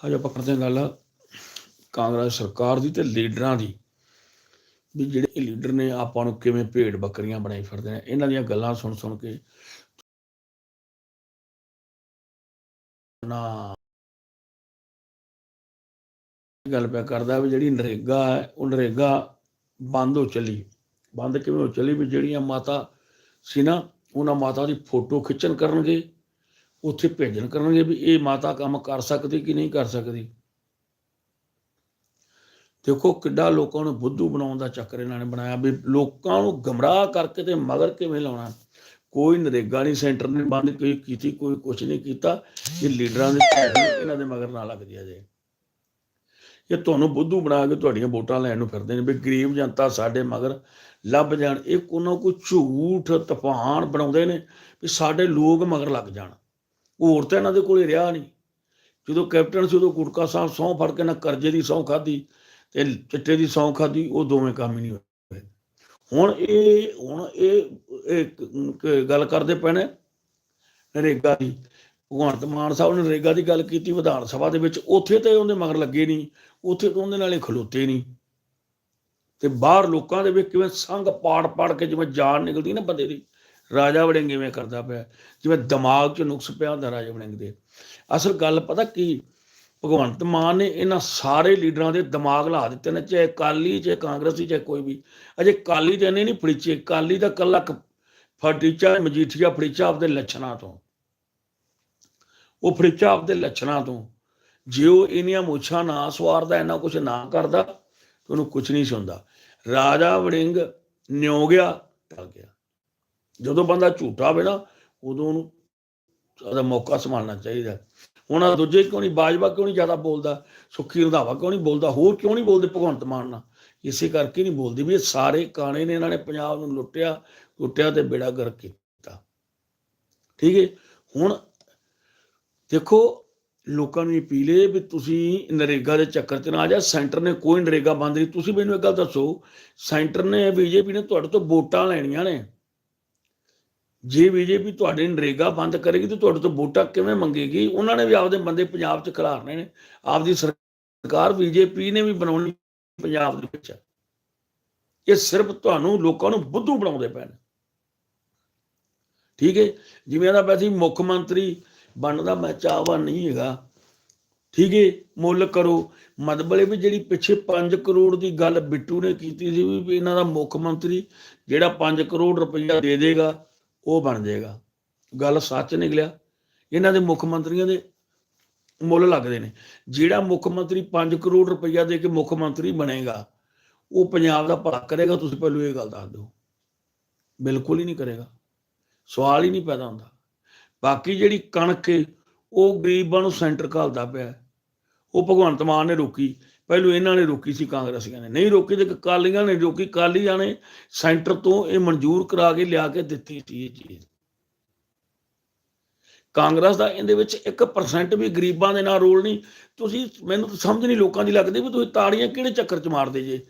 ਅੱਜ ਆਪਾਂ ਕਰਦੇ ਹਾਂ ਗੱਲ ਕਾਂਗਰਸ ਸਰਕਾਰ ਦੀ ਤੇ ਲੀਡਰਾਂ ਦੀ, ਵੀ ਜਿਹੜੇ ਲੀਡਰ ਨੇ ਆਪਾਂ ਨੂੰ ਕਿਵੇਂ ਭੇਡ ਬੱਕਰੀਆਂ ਬਣਾਈ ਫਿਰਦੇ ਨੇ, ਇਹਨਾਂ ਦੀਆਂ ਗੱਲਾਂ ਸੁਣ ਸੁਣ ਕੇ ਨਾ ਗੱਲ ਪਿਆ ਕਰਦਾ ਵੀ ਜਿਹੜੀ ਨਰੇਗਾ ਹੈ, ਉਹ ਨਰੇਗਾ ਬੰਦ ਹੋ ਚੱਲੀ। ਬੰਦ ਕਿਵੇਂ ਹੋ ਚੱਲੀ ਵੀ ਜਿਹੜੀਆਂ ਮਾਤਾ ਸੀ ਨਾ, ਉਹਨਾਂ ਮਾਤਾ ਦੀ ਫੋਟੋ ਖਿੱਚਣ ਕਰਨਗੇ ਉੱਥੇ ਭੇਜਣ ਕਰਨਗੇ ਵੀ ਇਹ ਮਾਤਾ ਕੰਮ ਕਰ ਸਕਦੀ ਕਿ ਨਹੀਂ ਕਰ ਸਕਦੀ। ਦੇਖੋ ਕਿੱਡਾ ਲੋਕਾਂ ਨੂੰ ਬੁੱਧੂ ਬਣਾਉਣ ਦਾ ਚੱਕਰ ਇਹਨਾਂ ਨੇ ਬਣਾਇਆ ਵੀ ਲੋਕਾਂ ਨੂੰ ਗਮਰਾਹ ਕਰਕੇ ਤੇ ਮਗਰ ਕਿਵੇਂ ਲਾਉਣਾ। ਕੋਈ ਨਰੇਗਾ ਨਹੀਂ, ਸੈਂਟਰ ਨੇ ਬੰਦ ਕੋਈ ਕੀਤੀ, ਕੋਈ ਕੁਝ ਨਹੀਂ ਕੀਤਾ। ਇਹ ਲੀਡਰਾਂ ਦੇ ਇਹਨਾਂ ਦੇ ਮਗਰ ਨਾ ਲੱਗ ਜਿਆ ਜੇ ਇਹ ਤੁਹਾਨੂੰ ਬੁੱਧੂ ਬਣਾ ਕੇ ਤੁਹਾਡੀਆਂ ਵੋਟਾਂ ਲੈਣ ਨੂੰ ਫਿਰਦੇ ਨੇ ਵੀ ਗਰੀਬ ਜਨਤਾ ਸਾਡੇ ਮਗਰ ਲੱਭ ਜਾਣ। ਇਹ ਕੋਨੋਂ ਕੋਈ ਝੂਠ, ਤੂਫਾਨ ਬਣਾਉਂਦੇ ਨੇ ਵੀ ਸਾਡੇ ਲੋਕ ਮਗਰ ਲੱਗ ਜਾਣ। ਹੋਰ ਤਾਂ ਇਹਨਾਂ ਦੇ ਕੋਲੇ ਰਿਹਾ ਨਹੀਂ। ਜਦੋਂ ਕੈਪਟਨ ਸੀ, ਉਦੋਂ ਗੁਟਕਾ ਸਾਹਿਬ ਸਹੁੰ ਫੜ ਕੇ ਨਾ ਕਰਜ਼ੇ ਦੀ ਸਹੁੰ ਖਾਦੀ ਤੇ ਚਿੱਟੇ ਦੀ ਸਹੁੰ ਖਾਦੀ ਉਹ ਦੋਵੇਂ ਕੰਮ ਹੀ ਨਹੀਂ ਹੋਏ। ਹੁਣ ਇਹ ਹੁਣ ਇਹ ਗੱਲ ਕਰਦੇ ਪੈਣੇ ਨਰੇਗਾ ਦੀ। ਭਗਵੰਤ ਮਾਨ ਸਾਹਿਬ ਨੇ ਨਰੇਗਾ ਦੀ ਗੱਲ ਕੀਤੀ, ਵਿਧਾਨ ਸਭਾ ਦੇ ਵਿੱਚ। ਉੱਥੇ ਤੇ ਉਹਦੇ ਮਗਰ ਲੱਗੇ ਨਹੀਂ, ਉੱਥੇ ਤਾਂ ਉਹਦੇ ਨਾਲੇ ਖਲੋਤੇ ਨਹੀਂ। ਤੇ ਬਾਹਰ ਲੋਕਾਂ ਦੇ ਵਿੱਚ ਕਿਵੇਂ ਸੰਗ ਪਾੜ ਪਾੜ ਕੇ ਜਿਵੇਂ ਜਾਨ ਨਿਕਲਦੀ ਨਾ ਬੰਦੇ ਦੀ। ਰਾਜਾ ਵੜਿੰਗ ਇਵੇਂ ਕਰਦਾ ਪਿਆ ਜਿਵੇਂ ਦਿਮਾਗ 'ਚ ਨੁਕਸ ਪਿਆ ਹੁੰਦਾ ਰਾਜਾ ਵੜਿੰਗ ਦੇ। ਅਸਲ ਗੱਲ ਪਤਾ ਕੀ? ਭਗਵੰਤ ਮਾਨ ਨੇ ਇਹਨਾਂ ਸਾਰੇ ਲੀਡਰਾਂ ਦੇ ਦਿਮਾਗ ਲਾ ਦਿੱਤੇ ਨੇ, ਚਾਹੇ ਕਾਲੀ ਚਾਹੇ ਕਾਂਗਰਸੀ, ਚਾਹੇ ਕੋਈ ਵੀ। ਅਜੇ ਕਾਲੀ ਤੇ ਇਹਨੇ ਨਹੀਂ ਫੜੀਚੇ ਕਾਲੀ ਦਾ ਕੱਲਾ ਫਟੀਚਾ ਮਜੀਠੀਆ ਫੜੀਚਾ ਆਪਦੇ ਲੱਛਣਾਂ ਤੋਂ। ਉਹ ਫੜੀਚਾ ਆਪਦੇ ਲੱਛਣਾਂ ਤੋਂ। ਜੇ ਉਹ ਇਹਨੀਆਂ ਮੁੱਛਾਂ ਨਾ ਸਵਾਰਦਾ ਇਹਨਾਂ ਕੁਝ ਨਾ ਕਰਦਾ, ਤੇ ਉਹਨੂੰ ਕੁਝ ਨਹੀਂ ਸੁਣਦਾ। ਰਾਜਾ ਵੜਿੰਗ ਨਿਉ ਗਿਆ, ਟਲ ਗਿਆ। ਜਦੋਂ ਬੰਦਾ ਝੂਠਾ ਹੋਵੇ ਨਾ, ਉਦੋਂ ਉਹਨੂੰ ਉਹਦਾ ਮੌਕਾ ਸੰਭਾਲਣਾ ਚਾਹੀਦਾ। ਹੁਣ ਆਹ ਦੂਜੇ ਕਿਉਂ ਨਹੀਂ, ਬਾਜਵਾ ਕਿਉਂ ਨਹੀਂ ਜ਼ਿਆਦਾ ਬੋਲਦਾ? ਸੁੱਖੀ ਰੰਧਾਵਾ ਕਿਉਂ ਨਹੀਂ ਬੋਲਦਾ? ਹੋਰ ਕਿਉਂ ਨਹੀਂ ਬੋਲਦੇ ਭਗਵੰਤ ਮਾਨ ਨਾਲ? ਇਸੇ ਕਰਕੇ ਨਹੀਂ ਬੋਲਦੀ ਵੀ ਇਹ ਸਾਰੇ ਕਾਣੇ ਨੇ ਇਹਨਾਂ ਨੇ ਪੰਜਾਬ ਨੂੰ ਲੁੱਟਿਆ ਲੁੱਟਿਆ ਤੇ ਬੇੜਾ ਗਰਕ ਕੀਤਾ। ਠੀਕ ਹੈ? ਹੁਣ ਦੇਖੋ, ਲੋਕਾਂ ਨੂੰ ਅਪੀਲ ਹੈ ਵੀ ਤੁਸੀਂ ਨਰੇਗਾ ਦੇ ਚੱਕਰ 'ਚ ਨਾ ਆ ਜਾ ਸੈਂਟਰ ਨੇ ਕੋਈ ਨਰੇਗਾ ਬੰਦ ਨਹੀਂ। ਤੁਸੀਂ ਮੈਨੂੰ ਇੱਕ ਗੱਲ ਦੱਸੋ, ਸੈਂਟਰ ਨੇ, ਬੀਜੇਪੀ ਨੇ ਤੁਹਾਡੇ ਤੋਂ ਵੋਟਾਂ ਲੈਣੀਆਂ ਨੇ। ਜੇ ਬੀਜੇਪੀ ਤੁਹਾਡੇ ਨਰੇਗਾ ਬੰਦ ਕਰੇਗੀ ਤੇ ਤੁਹਾਡੇ ਤੋਂ ਵੋਟਾਂ ਕਿਵੇਂ ਮੰਗੇਗੀ? ਉਹਨਾਂ ਨੇ ਵੀ ਆਪਦੇ ਬੰਦੇ ਪੰਜਾਬ 'ਚ ਖਿਲਾਰਨੇ ਨੇ। ਆਪਦੀ ਸਰਕਾਰ ਬੀਜੇਪੀ ਨੇ ਵੀ ਬਣਾਉਣੀ ਪੰਜਾਬ ਦੇ ਵਿੱਚ। ਇਹ ਸਿਰਫ ਤੁਹਾਨੂੰ ਲੋਕਾਂ ਨੂੰ ਬੁੱਧੂ ਬਣਾਉਂਦੇ ਪਏ ਠੀਕ ਹੈ? ਜਿਵੇਂ ਇਹਦਾ ਵੈਸੇ ਹੀ ਮੁੱਖ ਮੰਤਰੀ ਬਣਦਾ, ਮੈਂ ਚਾਹਵਾਨ ਨਹੀਂ ਹੈਗਾ। ਠੀਕ ਹੈ? ਮੁੱਲ ਕਰੋ। ਮਤਲਬ ਵੀ ਜਿਹੜੀ ਪਿੱਛੇ 5 ਕਰੋੜ ਦੀ ਗੱਲ ਬਿੱਟੂ ਨੇ ਕੀਤੀ ਸੀ ਵੀ ਇਹਨਾਂ ਦਾ ਮੁੱਖ ਮੰਤਰੀ ਜਿਹੜਾ 5 ਕਰੋੜ ਰੁਪਈਆ ਦੇ ਦੇਗਾ ਉਹ ਬਣ ਜਾਏਗਾ। ਗੱਲ ਸੱਚ ਨਿਕਲਿਆ। ਇਹਨਾਂ ਦੇ ਮੁੱਖ ਮੰਤਰੀਆਂ ਦੇ ਮੁੱਲ ਲੱਗਦੇ ਨੇ। ਜਿਹੜਾ ਮੁੱਖ ਮੰਤਰੀ 5 ਕਰੋੜ ਰੁਪਈਆ ਦੇ ਕੇ ਮੁੱਖ ਮੰਤਰੀ ਬਣੇਗਾ, ਉਹ ਪੰਜਾਬ ਦਾ ਭਲਾ ਕਰੇਗਾ। ਤੁਸੀਂ ਪਹਿਲਾਂ ਇਹ ਗੱਲ ਦੱਸ ਦਿਓ। ਬਿਲਕੁਲ ਹੀ ਨਹੀਂ ਕਰੇਗਾ। ਸਵਾਲ ਹੀ ਨਹੀਂ ਪੈਦਾ ਹੁੰਦਾ। ਬਾਕੀ ਜਿਹੜੀ ਕਣਕ ਏ, ਉਹ ਗਰੀਬਾਂ ਨੂੰ ਸੈਂਟਰ ਘਾਲਦਾ ਪਿਆ। ਉਹ ਭਗਵੰਤ ਮਾਨ ਨੇ ਰੋਕੀ। ਪਹਿਲੂ ਇਹਨਾਂ ਨੇ ਰੋਕੀ ਸੀ ਕਾਂਗਰਸੀਆਂ ਨੇ। ਨਹੀਂ ਰੋਕੀ ਤੇ ਕਾਲੀਆਂ ਨੇ, ਰੋਕੀ ਕਾਲੀਆਂ ਨੇ ਸੈਂਟਰ ਤੋਂ ਇਹ ਮਨਜ਼ੂਰ ਕਰਾ ਕੇ ਲਿਆ ਕੇ ਦਿੱਤੀ ਸੀ ਇਹ ਚੀਜ਼। ਕਾਂਗਰਸ ਦਾ ਇਹਦੇ ਵਿੱਚ 1% ਵੀ ਗਰੀਬਾਂ ਦੇ ਨਾਲ ਰੋਲ ਨਹੀਂ। ਤੁਸੀਂ, ਮੈਨੂੰ ਤਾਂ ਸਮਝ ਨਹੀਂ ਲੋਕਾਂ ਦੀ ਲੱਗਦੀ ਵੀ ਤੁਸੀਂ ਤਾੜੀਆਂ ਕਿਹੜੇ ਚੱਕਰ 'ਚ ਮਾਰਦੇ ਜੇ?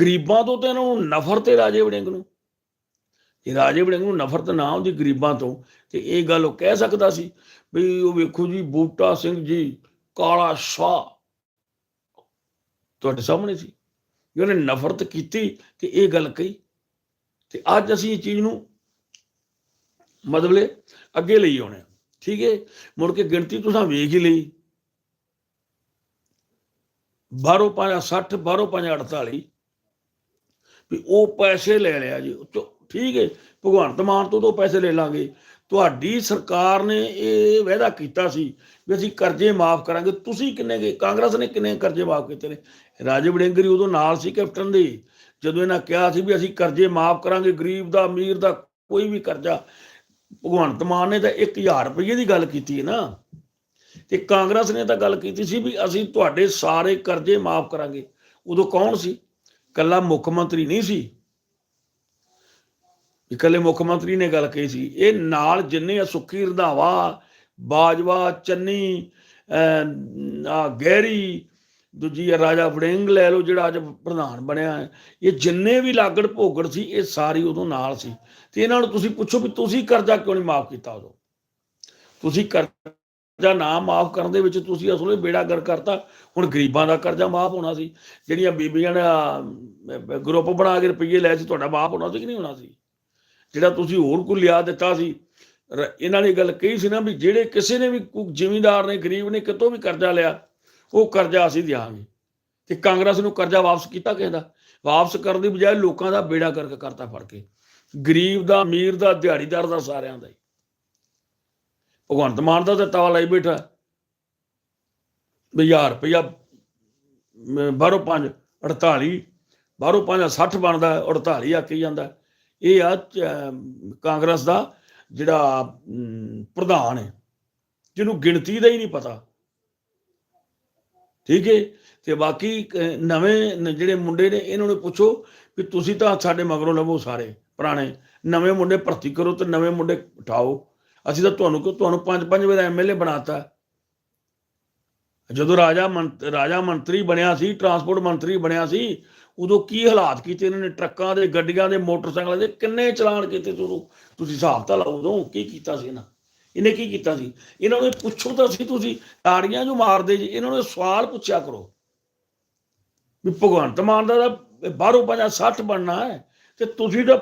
ਗਰੀਬਾਂ ਤੋਂ ਤਾਂ ਇਹਨਾਂ ਨੂੰ ਨਫ਼ਰਤ ਹੈ ਰਾਜੇ ਵੜਿੰਗ ਨੂੰ। ਜੇ ਰਾਜੇ ਵੜਿੰਗ ਨੂੰ ਨਫ਼ਰਤ ਨਾ ਹੁੰਦੀ ਗਰੀਬਾਂ ਤੋਂ, ਤੇ ਇਹ ਗੱਲ ਉਹ ਕਹਿ ਸਕਦਾ ਸੀ ਵੀ ਉਹ ਵੇਖੋ ਜੀ, ਬੂਟਾ ਸਿੰਘ ਜੀ, ਕਾਲਾ ਸ਼ਾਹ। ਤੁਹਾਡੇ ਸਾਹਮਣੇ ਸੀ। ਉਹਨੇ ਨਫ਼ਰਤ ਕੀਤੀ ਤੇ ਇਹ ਗੱਲ ਕਹੀ। ਤੇ ਅੱਜ ਅਸੀਂ ਇਹ ਚੀਜ਼ ਨੂੰ ਮਤਲਬ ਅੱਗੇ ਲਈ ਆਉਣੇ ਠੀਕ ਹੈ? ਮੁੜ ਕੇ ਗਿਣਤੀ ਤੁਸੀਂ ਵੇਖ ਹੀ ਲਈ। ਬਾਰੋਂ ਪੰਜ 60 ਬਾਰੋਂ ਪੰਜ 48 ਵੀ ਉਹ ਪੈਸੇ ਲੈ ਲਿਆ ਜੀ। ਠੀਕ ਹੈ? ਭਗਵੰਤ ਮਾਨ ਤੋਂ ਤੋਂ ਪੈਸੇ ਲੈ ਲਾਂਗੇ। ਤੁਹਾਡੀ ਸਰਕਾਰ ਨੇ ਇਹ ਵਾਅਦਾ ਕੀਤਾ ਸੀ ਵੀ ਅਸੀਂ ਕਰਜ਼ੇ ਮਾਫ ਕਰਾਂਗੇ। ਤੁਸੀਂ ਕਿੰਨੇ ਗਏ ਕਾਂਗਰਸ ਨੇ ਕਿੰਨੇ ਕਰਜ਼ੇ ਮਾਫ ਕੀਤੇ ਨੇ? ਰਾਜੇ ਵੜਿੰਗਰੀ ਉਦੋਂ ਨਾਲ ਸੀ ਕੈਪਟਨ ਦੇ, ਜਦੋਂ ਇਹਨਾਂ ਕਿਹਾ ਸੀ ਵੀ ਅਸੀਂ ਕਰਜ਼ੇ ਮਾਫ ਕਰਾਂਗੇ, ਗਰੀਬ ਦਾ, ਅਮੀਰ ਦਾ ਕੋਈ ਵੀ ਕਰਜ਼ਾ। ਭਗਵੰਤ ਮਾਨ ਨੇ ਤਾਂ 1000 ਰੁਪਏ ਦੀ ਗੱਲ ਕੀਤੀ ਹੈ ਨਾ। ਤੇ ਕਾਂਗਰਸ ਨੇ ਤਾਂ ਗੱਲ ਕੀਤੀ ਸੀ ਵੀ ਅਸੀਂ ਤੁਹਾਡੇ ਸਾਰੇ ਕਰਜ਼ੇ ਮਾਫ ਕਰਾਂਗੇ। ਉਦੋਂ ਕੌਣ ਸੀ? ਕੱਲਾ ਮੁੱਖ ਮੰਤਰੀ ਨਹੀਂ ਸੀ। ਇਕੱਲੇ ਮੁੱਖ ਮੰਤਰੀ ਨੇ ਗੱਲ ਕਹੀ ਸੀ। ਇਹ ਨਾਲ ਜਿੰਨੇ ਆ ਸੁੱਖੀ ਰੰਧਾਵਾ, ਬਾਜਵਾ, ਚੰਨੀ ਆ ਗਹਿਰੀ, ਦੂਜੀ ਆ ਰਾਜਾ ਵੜਿੰਗ ਲੈ ਲਓ ਜਿਹੜਾ ਅੱਜ ਪ੍ਰਧਾਨ ਬਣਿਆ ਹੈ। ਇਹ ਜਿੰਨੇ ਵੀ ਲਾਗੜ ਭੋਗੜ ਸੀ, ਇਹ ਸਾਰੀ ਉਦੋਂ ਨਾਲ ਸੀ। ਤੇ ਇਹਨਾਂ ਨੂੰ ਤੁਸੀਂ ਪੁੱਛੋ ਵੀ ਤੁਸੀਂ ਕਰਜ਼ਾ ਕਿਉਂ ਨਹੀਂ ਮਾਫ ਕੀਤਾ ਉਦੋਂ? ਤੁਸੀਂ ਕਰਜ਼ਾ ਨਾ ਮਾਫ ਕਰਨ ਦੇ ਵਿੱਚ ਤੁਸੀਂ ਅਸਲੇ ਬੇੜਾ ਗਰ ਕਰਤਾ। ਹੁਣ ਗਰੀਬਾਂ ਦਾ ਕਰਜ਼ਾ ਮਾਫ ਹੋਣਾ ਸੀ। ਜਿਹੜੀਆਂ ਬੀਬੀਆਂ ਨੇ ਗਰੁੱਪ ਬਣਾ ਕੇ ਰੁਪਈਏ ਲੈ ਸੀ, ਤੁਹਾਡਾ ਮਾਫ ਹੋਣਾ ਸੀ ਕਿ ਨਹੀਂ ਹੋਣਾ ਸੀ? ਜਿਹੜਾ ਤੁਸੀਂ ਹੋਰ ਕੋਈ ਲਿਆ ਦਿੱਤਾ ਸੀ। ਇਹਨਾਂ ਨੇ ਗੱਲ ਕਹੀ ਸੀ ਨਾ ਵੀ ਜਿਹੜੇ ਕਿਸੇ ਨੇ ਵੀ ਕੋਈ ਜ਼ਿਮੀਂਦਾਰ ਨੇ, ਗਰੀਬ ਨੇ ਕਿਤੋਂ ਵੀ ਕਰਜ਼ਾ ਲਿਆ, ਉਹ ਕਰਜ਼ਾ ਅਸੀਂ ਦਿਆਂਗੇ। ਤੇ ਕਾਂਗਰਸ ਨੂੰ ਕਰਜ਼ਾ ਵਾਪਸ ਕੀਤਾ ਕਹਿੰਦਾ ਵਾਪਸ ਕਰਨ ਦੀ ਬਜਾਏ ਲੋਕਾਂ ਦਾ ਬੇੜਾ ਕਰਕੇ ਕਰਤਾ ਫੜ ਕੇ। ਗਰੀਬ ਦਾ, ਅਮੀਰ ਦਾ, ਦਿਹਾੜੀਦਾਰ ਦਾ ਸਾਰਿਆਂ ਦਾ ਹੀ। ਭਗਵੰਤ ਮਾਨ ਦਾ ਤਾਂ ਤਵਾ ਲਾਈ ਬੈਠਾ। ਵੀ 1000 ਰੁਪਇਆ ਬਾਹਰੋਂ 5 48 ਬਾਹਰੋਂ 5 60 ਬਣਦਾ 48 ਕੇ ਜਾਂਦਾ। ਇਹ ਆ ਕਾਂਗਰਸ ਦਾ ਜਿਹੜਾ ਪ੍ਰਧਾਨ ਹੈ, ਜਿਹਨੂੰ ਗਿਣਤੀ ਦਾ ਹੀ ਨਹੀਂ ਪਤਾ। ਠੀਕ ਹੈ? ਤੇ ਬਾਕੀ ਨਵੇਂ ਜਿਹੜੇ ਮੁੰਡੇ ਨੇ, ਇਹਨਾਂ ਨੂੰ ਪੁੱਛੋ ਵੀ ਤੁਸੀਂ ਤਾਂ ਸਾਡੇ ਮਗਰੋਂ ਲਵੋ ਸਾਰੇ, ਪੁਰਾਣੇ। ਨਵੇਂ ਮੁੰਡੇ ਭਰਤੀ ਕਰੋ ਤੇ ਨਵੇਂ ਮੁੰਡੇ ਉਠਾਓ। ਅਸੀਂ ਤਾਂ ਤੁਹਾਨੂੰ ਕਿ ਤੁਹਾਨੂੰ ਪੰਜ ਪੰਜ ਵਾਰ ਐਮਐਲਏ ਬਣਾਤਾ। ਜਦੋਂ ਰਾਜਾ ਮੰਤ- ਰਾਜਾ ਮੰਤਰੀ ਬਣਿਆ ਸੀ, ਟਰਾਂਸਪੋਰਟ ਮੰਤਰੀ ਬਣਿਆ ਸੀ ਉਦੋਂ ਕੀ ਹਾਲਾਤ ਕੀਤੇ ਇਹਨਾਂ ਨੇ? ਟਰੱਕਾਂ ਦੇ, ਗੱਡੀਆਂ ਦੇ, ਮੋਟਰਸਾਈਕਲਾਂ ਦੇ, ਕਿੰਨੇ ਚਲਾਨ ਕੀਤੇ ਤੁਸੀਂ ਤੁਸੀਂ ਹਿਸਾਬ ਤਾਂ ਲਾਓ ਉਦੋਂ, ਕੀ ਕੀਤਾ ਸੀ ਇਹਨਾਂ? ਇਹਨੇ ਕੀ ਕੀਤਾ ਸੀ? ਇਹਨਾਂ ਨੂੰ ਪੁੱਛੋ ਤਾਂ ਸੀ ਤੁਸੀਂ, ਤਾੜੀਆਂ ਜੋ ਮਾਰਦੇ ਜੀ, ਇਹਨਾਂ ਨੂੰ ਸਵਾਲ ਪੁੱਛਿਆ ਕਰੋ। ਵੀ ਭਗਵੰਤ ਮਾਨ ਦਾ ਤਾਂ ਬਾਹਰੋਂ ਪੰਜਾ 60 ਬਣਨਾ ਹੈ, ਤੇ ਤੁਸੀਂ ਤਾਂ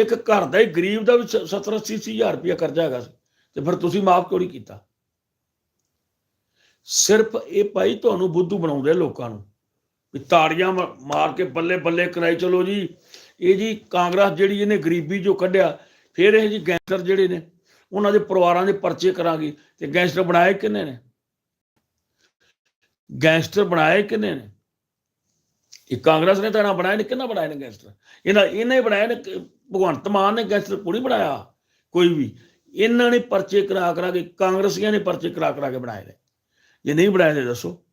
ਇੱਕ ਘਰ ਦਾ ਹੀ ਗਰੀਬ ਦਾ ਵੀ 70 80 ਹਜ਼ਾਰ ਰੁਪਇਆ ਕਰਜ਼ਾ ਹੈਗਾ ਸੀ, ਤੇ ਫਿਰ ਤੁਸੀਂ ਮਾਫ ਕਿਉਂ ਨਹੀਂ ਕੀਤਾ? ਸਿਰਫ ਇਹ ਭਾਈ ਤੁਹਾਨੂੰ ਬੁੱਧੂ ਬਣਾਉਂਦੇ ਆ ਲੋਕਾਂ ਨੂੰ। ਤਾੜੀਆਂ ਮ- ਮਾਰ ਕੇ ਬੱਲੇ ਬੱਲੇ ਕਰਾਈ, ਚਲੋ ਜੀ। ਇਹ ਜੀ ਕਾਂਗਰਸ ਜਿਹੜੀ ਇਹਨੇ ਗਰੀਬੀ ਜੋ ਕੱਢਿਆ, ਫਿਰ ਇਹ ਜੀ ਗੈਂਗਸਟਰ ਜਿਹੜੇ ਨੇ, ਉਹਨਾਂ ਦੇ ਪਰਿਵਾਰਾਂ ਦੇ ਪਰਚੇ ਕਰਾਂਗੇ। ਤੇ ਗੈਂਗਸਟਰ ਬਣਾਏ ਕਿੰਨੇ ਨੇ? ਗੈਂਗਸਟਰ ਬਣਾਏ ਕਿੰਨੇ ਨੇ? ਇਹ ਕਾਂਗਰਸ ਨੇ ਤਾਂ ਨਾ ਬਣਾਏ ਨੇ, ਕਿੰਨਾ ਬਣਾਏ ਨੇ ਗੈਂਗਸਟਰ? ਇਹਨਾਂ, ਇਹਨੇ ਬਣਾਏ ਨੇ ਭਗਵੰਤ ਮਾਨ ਨੇ ਗੈਂਗਸਟਰ ਕੋਈ ਬਣਾਇਆ, ਕੋਈ ਵੀ। ਇਹਨਾਂ ਨੇ ਪਰਚੇ ਕਰਾ ਕਰਾ ਕੇ ਕਾਂਗਰਸੀਆਂ ਨੇ ਪਰਚੇ ਕਰਾ ਕਰਾ ਕੇ ਬਣਾਏ ਨੇ। ਜੇ ਨਹੀਂ ਬਣਾਏ ਤੇ ਦੱਸੋ।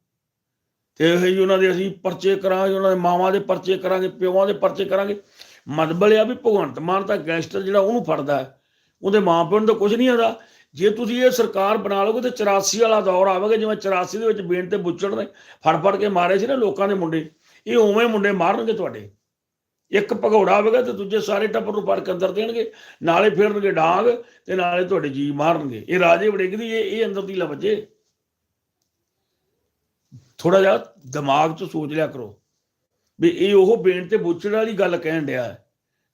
ਤੇ ਇਹ ਹੀ ਉਹਨਾਂ ਦੇ ਅਸੀਂ ਪਰਚੇ ਕਰਾਂਗੇ, ਉਹਨਾਂ ਦੇ ਮਾਵਾਂ ਦੇ ਪਰਚੇ ਕਰਾਂਗੇ, ਪਿਓਾਂ ਦੇ ਪਰਚੇ ਕਰਾਂਗੇ। ਮਤਲਬ ਆ ਵੀ ਭਗਵੰਤ ਮਾਨ ਤਾਂ ਗੈਂਗਸਟਰ ਜਿਹੜਾ ਉਹਨੂੰ ਫੜਦਾ ਹੈ। ਉਹਦੇ ਮਾਂ ਪਿਓ ਨੂੰ ਤਾਂ ਕੁਝ ਨਹੀਂ ਆਦਾ ਜੇ ਤੁਸੀਂ ਇਹ ਸਰਕਾਰ ਬਣਾ ਲਓਗੇ ਤੇ 84 ਵਾਲਾ ਦੌਰ ਆਵੇਗਾ, ਜਿਵੇਂ 84 ਦੇ ਵਿੱਚ ਬੇਨ ਤੇ ਬੁੱਚੜ ਨੇ ਫੜ ਫੜ ਕੇ ਮਾਰੇ ਸੀ ਨਾ ਲੋਕਾਂ ਦੇ ਮੁੰਡੇ। ਇਹ ਉਵੇਂ ਮੁੰਡੇ ਮਾਰਨਗੇ ਤੁਹਾਡੇ। ਇੱਕ ਭਗੌੜਾ ਆਵੇਗਾ ਤੇ ਦੂਜੇ ਸਾਰੇ ਟੱਬਰ ਨੂੰ ਫੜ ਕੇ ਅੰਦਰ ਦੇਣਗੇ, ਨਾਲੇ ਫੇਰਨਗੇ ਡਾਂਗ ਤੇ ਨਾਲੇ ਤੁਹਾਡੇ ਜੀ ਮਾਰਨਗੇ। ਇਹ ਰਾਜੇ ਵੜਿੰਗ ਦੀ ਇਹ ਅੰਦਰ ਦੀ ਲਵਜੇ ਥੋੜਾ ਜਿਹਾ ਦਿਮਾਗ 'ਚ ਸੋਚ ਲਿਆ ਕਰੋ ਵੀ ਇਹ ਉਹ ਬੇਨ ਤੇ ਬੁੱਚੜ ਵਾਲੀ ਗੱਲ ਕਹਿਣ ਡਿਆ ਹੈ,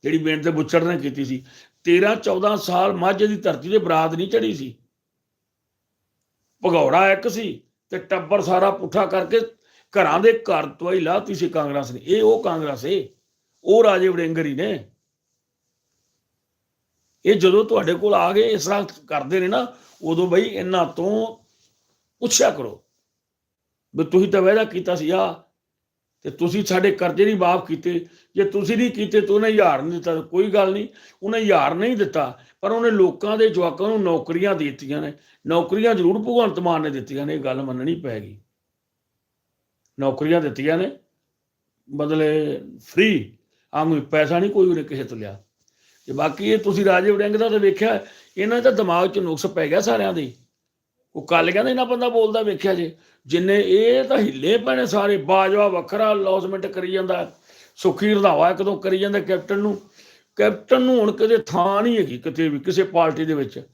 ਜਿਹੜੀ ਬੇਨ ਤੇ ਬੁੱਚੜ ਨੇ ਕੀਤੀ ਸੀ। 13 14 ਸਾਲ ਮਾਝੇ ਦੀ ਧਰਤੀ ਤੇ ਬਰਾਤ ਨਹੀਂ ਚੜੀ ਸੀ। ਭਗੌੜਾ ਇੱਕ ਸੀ ਤੇ ਟੱਬਰ ਸਾਰਾ ਪੁੱਠਾ ਕਰਕੇ ਘਰਾਂ ਦੇ ਘਰ ਤੋਂ ਹੀ ਲਾਤੀ ਸੀ ਕਾਂਗਰਸ ਨੇ। ਇਹ ਉਹ ਕਾਂਗਰਸ ਏ, ਉਹ ਰਾਜੇ ਵੜਿੰਗਰੀ ਨੇ। ਇਹ ਜਦੋਂ ਤੁਹਾਡੇ ਕੋਲ ਆ ਗਏ, ਇਸ ਤਰ੍ਹਾਂ ਕਰਦੇ ਨੇ ਨਾ, ਉਦੋਂ ਬਈ ਇਹਨਾਂ ਤੋਂ ਪੁੱਛਿਆ ਕਰੋ। ਵੀ ਤੁਸੀਂ ਤਾਂ ਵਾਅਦਾ ਕੀਤਾ ਸੀ ਆ ਤੇ ਤੁਸੀਂ ਸਾਡੇ ਕਰਜ਼ੇ ਨਹੀਂ ਮਾਫ ਕੀਤੇ। ਜੇ ਤੁਸੀਂ ਨਹੀਂ ਕੀਤੇ ਤਾਂ ਉਹਨੇ ਹਜ਼ਾਰ ਨਹੀਂ ਦਿੱਤਾ, ਕੋਈ ਗੱਲ ਨਹੀਂ। ਉਹਨੇ ਹਜ਼ਾਰ ਨਹੀਂ ਦਿੱਤਾ, ਪਰ ਉਹਨੇ ਲੋਕਾਂ ਦੇ ਜਵਾਕਾਂ ਨੂੰ ਨੌਕਰੀਆਂ ਦੇ ਦਿੱਤੀਆਂ ਨੇ। ਨੌਕਰੀਆਂ ਜ਼ਰੂਰ ਭਗਵੰਤ ਮਾਨ ਨੇ ਦਿੱਤੀਆਂ ਨੇ, ਇਹ ਗੱਲ ਮੰਨਣੀ ਪੈਗੀ ਨੌਕਰੀਆਂ ਦਿੱਤੀਆਂ ਨੇ, ਬਦਲੇ ਫ੍ਰੀ ਆਂਗੂ ਪੈਸਾ ਨਹੀਂ ਕੋਈ ਉਹਨੇ ਕਿਸੇ ਤੋਂ ਲਿਆ। ਤੇ ਬਾਕੀ ਇਹ ਤੁਸੀਂ ਰਾਜੇ ਵੜਿੰਗ ਦਾ ਤਾਂ ਵੇਖਿਆ, ਇਹਨਾਂ ਦਾ ਦਿਮਾਗ 'ਚ ਨੁਕਸ ਪੈ ਗਿਆ ਸਾਰਿਆਂ ਦੇ। ਉਹ ਕੱਲ ਕਹਿੰਦਾ, ਇਹਨਾਂ ਬੰਦਾ ਬੋਲਦਾ ਵੇਖਿਆ ਜੇ। ਜਿੰਨੇ ਇਹ ਤਾਂ ਹਿੱਲੇ ਪੈਣੇ ਸਾਰੇ, ਬਾਜਵਾ ਵੱਖਰਾ ਲੌਸਮੈਂਟ ਕਰੀ ਜਾਂਦਾ ਸੁਖੀ ਰਧਾਵਾ ਇੱਕ ਕਰੀ ਜਾਂਦਾ ਕੈਪਟਨ ਨੂੰ। ਕੈਪਟਨ ਨੂੰ ਹੁਣ ਕਦੇ ਥਾਂ ਨਹੀਂ ਹੈਗੀ ਕਿਤੇ ਵੀ, ਕਿਸੇ ਪਾਰਟੀ ਦੇ ਵਿੱਚ।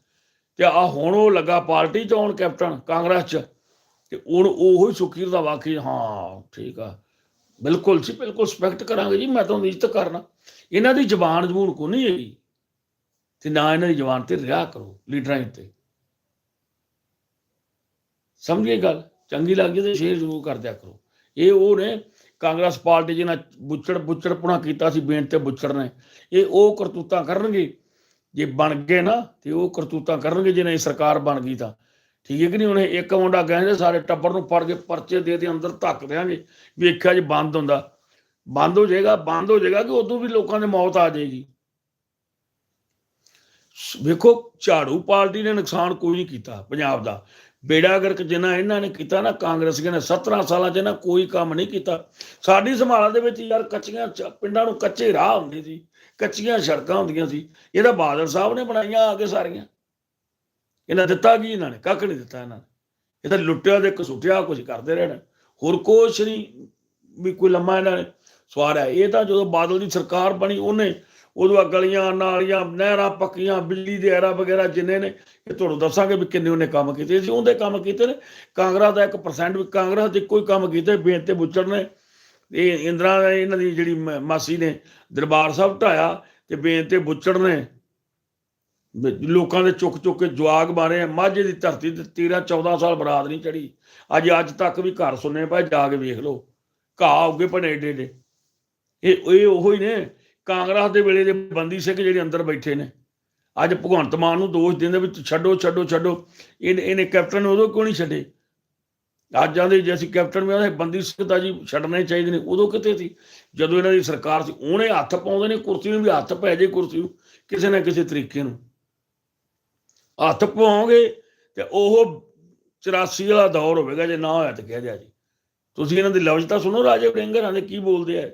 ਤੇ ਆ ਹੁਣ ਉਹ ਲੱਗਾ ਪਾਰਟੀ ਚ ਆਉਣ ਕੈਪਟਨ ਕਾਂਗਰਸ ਚ। ਤੇ ਹੁਣ ਉਹੋ ਹੀ ਸੁਖੀ ਰਧਾਵਾ ਕਿ ਹਾਂ, ਠੀਕ ਆ। ਬਿਲਕੁਲ ਜੀ, ਬਿਲਕੁਲ ਸਪੈਕਟ ਕਰਾਂਗੇ ਜੀ, ਮੈਂ ਤੁਹਾਨੂੰ ਇੱਜ਼ਤ ਕਰਨਾ। ਇਹਨਾਂ ਦੀ ਜ਼ਬਾਨ ਜ਼ਬੂਨ ਕੋ ਨਹੀਂ ਹੈਗੀ। ਤੇ ਨਾ ਇਹਨਾਂ ਦੀ ਜ਼ਬਾਨ ਤੇ ਰਿਹਾ ਕਰੋ ਲੀਡਰਾਂ ਤੇ ਸਮਝੀਏ ਗੱਲ? ਚੰਗੀ ਲੱਗਦੀ ਤੇ ਸ਼ੇਅਰ ਜ਼ਰੂਰ ਕਰ ਦਿਆ ਕਰੋ। ਇਹ ਉਹ ਨੇ ਕਾਂਗਰਸ ਪਾਰਟੀ ਜਿਹਨਾਂ ਬੁੱਚੜ ਬੁੱਚੜਪੁਣਾ ਕੀਤਾ ਸੀ ਬੇਨ ਤੇ ਬੁੱਚੜ ਨੇ। ਇਹ ਉਹ ਕਰਤੂਤਾਂ ਕਰਨਗੇ। ਜੇ ਬਣ ਗਏ ਨਾ, ਤੇ ਉਹ ਕਰਤੂਤਾਂ ਕਰਨਗੇ ਜੇ ਨਹੀਂ ਸਰਕਾਰ ਬਣ ਗਈ ਤਾਂ। ਠੀਕ ਹੈ ਕਿ ਨਹੀਂ? ਉਹਨੇ ਇੱਕ ਮੁੰਡਾ ਕਹਿੰਦੇ ਸਾਰੇ ਟੱਬਰ ਨੂੰ ਫੜ ਕੇ ਪਰਚੇ ਦੇ ਦੇ, ਅੰਦਰ ਧੱਕ ਦਿਆਂਗੇ। ਵੇਖਿਆ ਜੇ ਬੰਦ ਹੁੰਦਾ। ਬੰਦ ਹੋ ਜਾਏਗਾ, ਬੰਦ ਹੋ ਜਾਏਗਾ ਕਿ ਉਦੋਂ ਵੀ ਲੋਕਾਂ ਦੇ ਮੌਤ ਆ ਜਾਏਗੀ। ਵੇਖੋ, ਝਾੜੂ ਪਾਰਟੀ ਨੇ ਨੁਕਸਾਨ ਕੋਈ ਨਹੀਂ ਕੀਤਾ ਪੰਜਾਬ ਦਾ। ਬੇੜਾ ਗਰਕ ਜਿੰਨਾ ਇਹਨਾਂ ਨੇ ਕੀਤਾ ਨਾ ਕਾਂਗਰਸੀਆਂ ਨੇ 17 ਸਾਲਾਂ 'ਚ ਨਾ ਕੋਈ ਕੰਮ ਨਹੀਂ ਕੀਤਾ। ਸਾਡੀ ਸੰਭਾਲਾ ਦੇ ਵਿੱਚ ਯਾਰ ਕੱਚੀਆਂ ਪਿੰਡਾਂ ਨੂੰ ਕੱਚੇ ਰਾਹ ਹੁੰਦੇ ਸੀ, ਕੱਚੀਆਂ ਸੜਕਾਂ ਹੁੰਦੀਆਂ ਸੀ। ਇਹਦਾ ਬਾਦਲ ਸਾਹਿਬ ਨੇ ਬਣਾਈਆਂ ਆ ਕੇ ਸਾਰੀਆਂ। ਇਹਨਾਂ ਦਿੱਤਾ ਕੀ ਇਹਨਾਂ ਨੇ? ਕੱਖ ਨਹੀਂ ਦਿੱਤਾ ਇਹਨਾਂ ਨੇ। ਇਹ ਤਾਂ ਲੁੱਟਿਆ ਦੇ ਕਸੁੱਟਿਆ ਕੁਝ ਕਰਦੇ ਰਹਿਣਾ। ਹੋਰ ਕੁਛ ਨਹੀਂ ਵੀ ਕੋਈ ਲੰਮਾ ਇਹਨਾਂ ਨੇ ਸਵਾਰਿਆ ਇਹ ਤਾਂ ਜਦੋਂ ਬਾਦਲ ਦੀ ਸਰਕਾਰ ਬਣੀ, ਉਹਨੇ ਉਦੋਂ ਆ ਗਲੀਆਂ, ਨਾਲੀਆਂ, ਨਹਿਰਾਂ ਪੱਕੀਆਂ, ਬਿਜਲੀ ਦੇ ਐਰਾ ਵਗੈਰਾ ਜਿੰਨੇ ਨੇ, ਇਹ ਤੁਹਾਨੂੰ ਦੱਸਾਂਗੇ ਵੀ ਕਿੰਨੇ ਉਹਨੇ ਕੰਮ ਕੀਤੇ। ਸੀ ਉਹਦੇ ਕੰਮ ਕੀਤੇ ਨੇ। ਕਾਂਗਰਸ ਦਾ 1% ਵੀ, ਕਾਂਗਰਸ ਦੇ ਕੋਈ ਕੰਮ ਕੀਤੇ, ਬੇਨ ਤੇ ਬੁੱਚੜ ਨੇ। ਇਹ ਇੰਦਰਾ ਨੇ, ਇਹਨਾਂ ਦੀ ਜਿਹੜੀ ਮਾਸੀ ਨੇ, ਦਰਬਾਰ ਸਾਹਿਬ ਢਾਇਆ ਤੇ ਬੇਨ ਤੇ ਬੁੱਚੜ ਨੇ। ਲੋਕਾਂ ਦੇ ਚੁੱਕ ਚੁੱਕ ਕੇ ਜਵਾਗ ਮਾਰੇ ਮਾਝੇ ਦੀ ਧਰਤੀ ਤੇ 13 14 ਸਾਲ ਬਰਾਤ ਨਹੀਂ ਚੜੀ ਅੱਜ ਅੱਜ ਤੱਕ ਵੀ ਘਰ ਸੁਣਨੇ ਪਏ, ਜਾ ਕੇ ਵੇਖ ਲਓ। ਘਾਹ ਉੱਗੇ ਭਣੇ ਏਡੇ ਏਡੇ। ਇਹ ਇਹ ਉਹੋ ਹੀ ਨੇ। ਕਾਂਗਰਸ ਦੇ ਵੇਲੇ ਦੇ ਬੰਦੀ ਸਿੰਘ ਜਿਹੜੇ ਅੰਦਰ ਬੈਠੇ ਨੇ, ਅੱਜ ਭਗਵੰਤ ਮਾਨ ਨੂੰ ਦੋਸ਼ ਦਿੰਦੇ ਵੀ ਛੱਡੋ ਛੱਡੋ ਛੱਡੋ, ਇਹਨੇ ਇਹਨੇ ਕੈਪਟਨ ਉਦੋਂ ਕਿਉਂ ਨਹੀਂ ਛੱਡੇ? ਅੱਜ ਆਂਦੇ ਜੇ ਅਸੀਂ ਕੈਪਟਨ ਵੀ ਆਂਦੇ ਬੰਦੀ ਸਿੰਘ ਤਾਂ ਜੀ ਛੱਡਣੇ ਚਾਹੀਦੇ ਨੇ, ਉਦੋਂ ਕਿਤੇ ਸੀ? ਜਦੋਂ ਇਹਨਾਂ ਦੀ ਸਰਕਾਰ ਸੀ, ਉਹਨੇ ਹੱਥ ਪਾਉਂਦੇ ਨੇ, ਕੁਰਸੀ ਨੂੰ ਵੀ ਹੱਥ ਪੈ ਜੇ ਕੁਰਸੀ ਨੂੰ, ਕਿਸੇ ਨਾ ਕਿਸੇ ਤਰੀਕੇ ਨੂੰ। ਹੱਥ ਪਾਓਗੇ ਤੇ ਉਹ 84 ਵਾਲਾ ਦੌਰ ਹੋਵੇਗਾ, ਜੇ ਨਾ ਹੋਇਆ ਤਾਂ ਕਹਿ ਦਿਆ ਜੀ। ਤੁਸੀਂ ਇਹਨਾਂ ਦੀ ਲਫ਼ਜ਼ ਤਾਂ ਸੁਣੋ, ਰਾਜੇ ਵੜਿੰਗਰਾਂ ਦੇ ਕੀ ਬੋਲਦੇ ਆ।